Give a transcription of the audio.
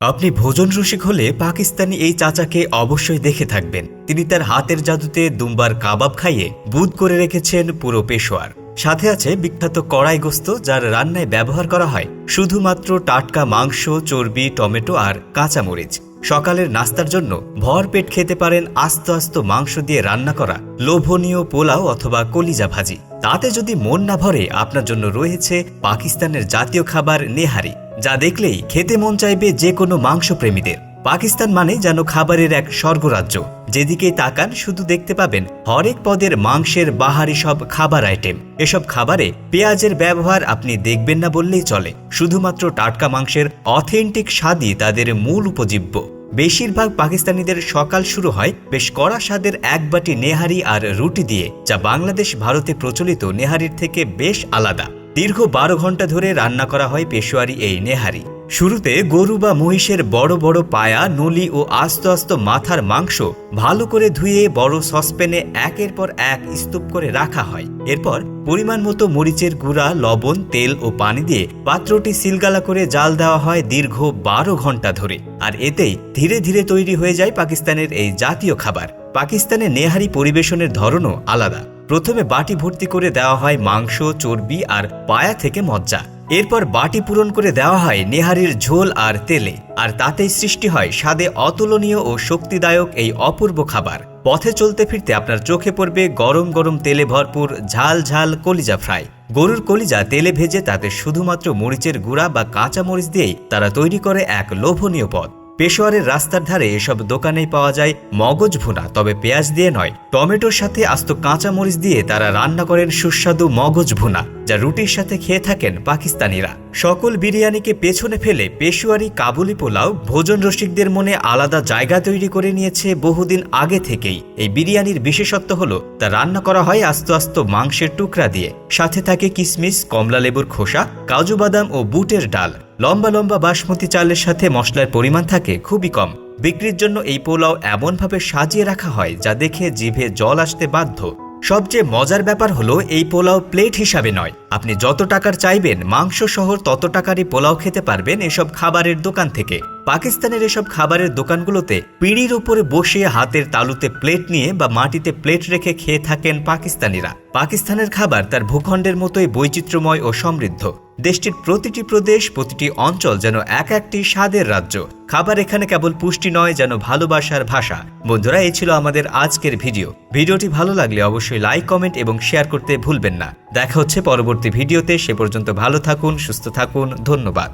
আপনি ভোজন রসিক হলে পাকিস্তানি এই চাচাকে অবশ্যই দেখে থাকবেন। তিনি তার হাতের জাদুতে দুম্বার কাবাব খাইয়ে বুধ করে রেখেছেন পুরো পেশোয়ার। সাথে আছে বিখ্যাত কড়াই গোস্ত যার রান্নায় ব্যবহার করা হয় শুধুমাত্র টাটকা মাংস, চর্বি, টমেটো আর কাঁচামরিচ। সকালের নাস্তার জন্য ভরপেট খেতে পারেন আস্ত আস্ত মাংস দিয়ে রান্না করা লোভনীয় পোলাও অথবা কলিজা ভাজি। তাতে যদি মন না ভরে, আপনার জন্য রয়েছে পাকিস্তানের জাতীয় খাবার নেহারি। যা দেখলেই খেতে মন চাইবে যে কোনো মাংসপ্রেমীদের। পাকিস্তান মানে যেন খাবারের এক স্বর্গরাজ্য। যেদিকেই তাকান, শুধু দেখতে পাবেন হরেক পদের মাংসের বাহারি সব খাবার আইটেম। এসব খাবারে পেঁয়াজের ব্যবহার আপনি দেখবেন না বললেই চলে। শুধুমাত্র টাটকা মাংসের অথেন্টিক স্বাদই তাদের মূল উপজীব্য। বেশিরভাগ পাকিস্তানিদের সকাল শুরু হয় বেশ কড়া স্বাদের এক বাটি নেহারি আর রুটি দিয়ে, যা বাংলাদেশ ভারতে প্রচলিত নেহারির থেকে বেশ আলাদা। দীর্ঘ বারো ঘণ্টা ধরে রান্না করা হয় পেশোয়ারি এই নেহারি। শুরুতে গরু বা মহিষের বড় বড় পায়া, নলি ও আস্ত আস্ত মাথার মাংস ভালো করে ধুয়ে বড় সসপ্যানে একের পর এক স্তূপ করে রাখা হয়। এরপর পরিমাণ মতো মরিচের গুঁড়া, লবণ, তেল ও পানি দিয়ে পাত্রটি সিলগালা করে জাল দেওয়া হয় দীর্ঘ বারো ঘণ্টা ধরে। আর এতেই ধীরে ধীরে তৈরি হয়ে যায় পাকিস্তানের এই জাতীয় খাবার। পাকিস্তানে নেহারি পরিবেশনের ধরনও আলাদা। প্রথমে বাটি ভর্তি করে দেওয়া হয় মাংস, চর্বি আর পায়া থেকে মজ্জা। এরপর বাটি পূরণ করে দেওয়া হয় নেহারির ঝোল আর তেলে। আর তাতেই সৃষ্টি হয় স্বাদে অতুলনীয় ও শক্তিদায়ক এই অপূর্ব খাবার। পথে চলতে ফিরতে আপনার চোখে পড়বে গরম গরম তেলে ভরপুর ঝাল ঝাল কলিজা ফ্রাই। গরুর কলিজা তেলে ভেজে তাতে শুধুমাত্র মরিচের গুঁড়া বা কাঁচা মরিচ দিয়েই তারা তৈরি করে এক লোভনীয় পদ। পেশোয়ারের রাস্তার ধারে এসব দোকানেই পাওয়া যায় মগজ ভুনা, তবে পেঁয়াজ দিয়ে নয়, টমেটোর সাথে আস্ত কাঁচামরিচ দিয়ে তারা রান্না করেন সুস্বাদু মগজ ভুনা। যা রুটির সাথে খেয়ে থাকেন পাকিস্তানিরা। সকল বিরিয়ানিকে পেছনে ফেলে পেশুয়ারি, কাবুলি পোলাও, ভোজন রসিকদের মনে আলাদা জায়গা তৈরি করে নিয়েছে বহুদিন আগে থেকেই। এই বিরিয়ানির বিশেষত্ব হলো, তা রান্না করা হয় আস্ত আস্ত মাংসের টুকরা দিয়ে। সাথে থাকে কিসমিস, কমলা লেবুর খোসা, কাজু বাদাম ও বুটের ডাল। লম্বা লম্বা বাসমতি চালের সাথে মশলার পরিমাণ থাকে খুবই কম। বিক্রির জন্য এই পোলাও এমনভাবে সাজিয়ে রাখা হয় যা দেখে জিভে জল আসতে বাধ্য। সবচেয়ে মজার ব্যাপার হলো এই পোলাও প্লেট হিসাবে নয়। আপনি যত টাকার চাইবেন, মাংস সহ তত টাকারই পোলাও খেতে পারবেন এসব খাবারের দোকান থেকে। পাকিস্তানের এসব খাবারের দোকানগুলোতে পিঁড়ির উপরে বসে হাতের তালুতে প্লেট নিয়ে বা মাটিতে প্লেট রেখে খেয়ে থাকেন পাকিস্তানিরা। পাকিস্তানের খাবার তার ভূখণ্ডের মতোই বৈচিত্র্যময় ও সমৃদ্ধ। দেশটির প্রতিটি প্রদেশ, প্রতিটি অঞ্চল যেন এক একটি স্বাদের রাজ্য। খাবার এখানে কেবল পুষ্টি নয়, যেন ভালোবাসার ভাষা। বন্ধুরা, এই ছিল আমাদের আজকের ভিডিও। ভিডিওটি ভালো লাগলে অবশ্যই লাইক, কমেন্ট এবং শেয়ার করতে ভুলবেন না। দেখা হচ্ছে পরবর্তী ভিডিওতে সে পর্যন্ত ভালো থাকুন সুস্থ থাকুন ধন্যবাদ।